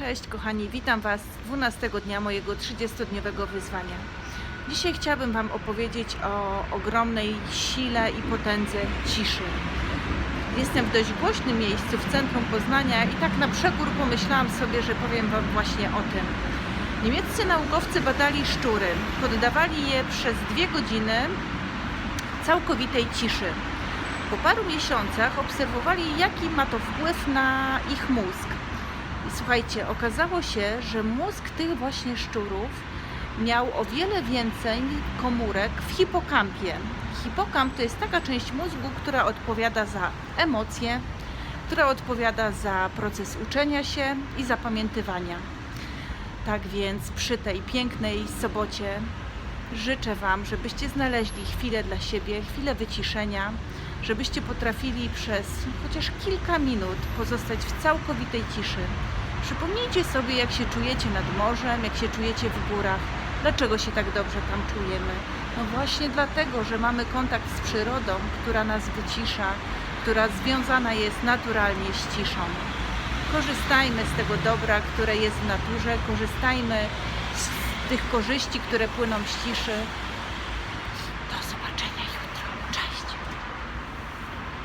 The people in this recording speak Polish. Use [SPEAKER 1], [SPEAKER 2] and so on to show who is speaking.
[SPEAKER 1] Cześć kochani, witam Was 12 dnia mojego 30-dniowego wyzwania. Dzisiaj chciałabym Wam opowiedzieć o ogromnej sile i potędze ciszy. Jestem w dość głośnym miejscu w centrum Poznania i tak na przekór pomyślałam sobie, że powiem Wam właśnie o tym. Niemieccy naukowcy badali szczury, poddawali je przez dwie godziny całkowitej ciszy. Po paru miesiącach obserwowali, jaki ma to wpływ na ich mózg. Słuchajcie, okazało się, że mózg tych właśnie szczurów miał o wiele więcej komórek w hipokampie. Hipokamp to jest taka część mózgu, która odpowiada za emocje, która odpowiada za proces uczenia się i zapamiętywania. Tak więc przy tej pięknej sobocie życzę Wam, żebyście znaleźli chwilę dla siebie, chwilę wyciszenia, żebyście potrafili przez chociaż kilka minut pozostać w całkowitej ciszy. Przypomnijcie sobie, jak się czujecie nad morzem, jak się czujecie w górach, dlaczego się tak dobrze tam czujemy. No właśnie dlatego, że mamy kontakt z przyrodą, która nas wycisza, która związana jest naturalnie z ciszą. Korzystajmy z tego dobra, które jest w naturze, korzystajmy z tych korzyści, które płyną z ciszy